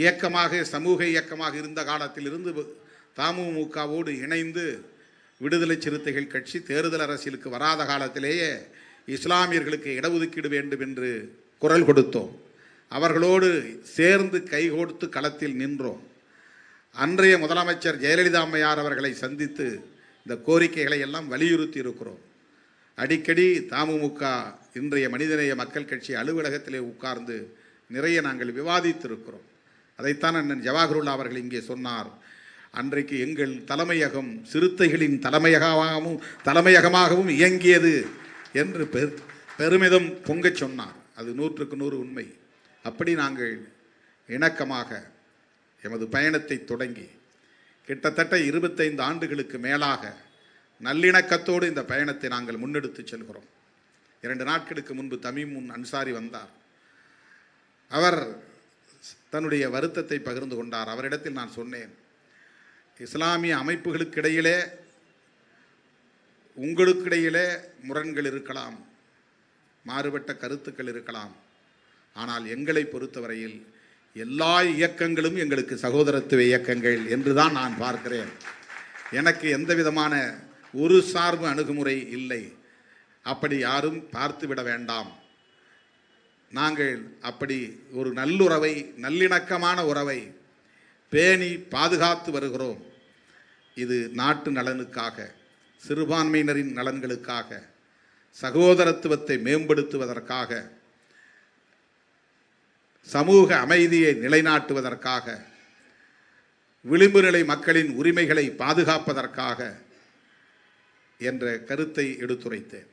இயக்கமாக சமூக இயக்கமாக இருந்த காலத்திலிருந்து தமுமுகவோடு இணைந்து விடுதலை சிறுத்தைகள் கட்சி தேர்தல் அரசியலுக்கு வராத காலத்திலேயே இஸ்லாமியர்களுக்கு இடஒதுக்கீடு வேண்டும் என்று குரல் கொடுத்தோம். அவர்களோடு சேர்ந்து கைகோர்த்து களத்தில் நின்றோம். அன்றைய முதலமைச்சர் ஜெயலலிதா அம்மையார் அவர்களை சந்தித்து இந்த கோரிக்கைகளை எல்லாம் வலியுறுத்தி இருக்கிறோம். அடிக்கடி தமுமுக இன்றைய மனிதநேய மக்கள் கட்சி அலுவலகத்திலே உட்கார்ந்து நிறைய நாங்கள் விவாதித்திருக்கிறோம். அதைத்தான் அண்ணன் ஜவாஹருல்லா அவர்கள் இங்கே சொன்னார். அன்றைக்கு எங்கள் தலைமையகம் சிறுத்தைகளின் தலைமையகமாகவும் தலைமையகமாகவும் இயங்கியது என்று பெரு பெருமிதம் பொங்கச் சொன்னார். அது நூற்றுக்கு நூறு உண்மை. அப்படி நாங்கள் இணக்கமாக எமது பயணத்தை தொடங்கி கிட்டத்தட்ட இருபத்தைந்து ஆண்டுகளுக்கு மேலாக நல்லிணக்கத்தோடு இந்த பயணத்தை நாங்கள் முன்னெடுத்து செல்கிறோம். இரண்டு நாட்களுக்கு முன்பு தமிமுன் முன் அன்சாரி வந்தார். அவர் தன்னுடைய வருத்தத்தை பகிர்ந்து கொண்டார். அவரிடத்தில் நான் சொன்னேன் இஸ்லாமிய அமைப்புகளுக்கிடையிலே உங்களுக்கிடையிலே முரண்கள் இருக்கலாம் மாறுபட்ட கருத்துக்கள் இருக்கலாம். ஆனால் எங்களை பொறுத்தவரையில் எல்லா இயக்கங்களும் எங்களுக்கு சகோதரத்துவ இயக்கங்கள் என்று தான் நான் பார்க்கிறேன். எனக்கு எந்த விதமான ஒரு சார்பு அணுகுமுறை இல்லை. அப்படி யாரும் பார்த்துவிட வேண்டாம். நாங்கள் அப்படி ஒரு நல்லுறவை நல்லிணக்கமான உறவை பேணி பாதுகாத்து வருகிறோம். இது நாட்டு நலனுக்காக சிறுபான்மையினரின் நலன்களுக்காக சகோதரத்துவத்தை மேம்படுத்துவதற்காக சமூக அமைதியை நிலைநாட்டுவதற்காக விளிம்பு நிலை மக்களின் உரிமைகளை பாதுகாப்பதற்காக என்ற கருத்தை எடுத்துரைத்தேன்.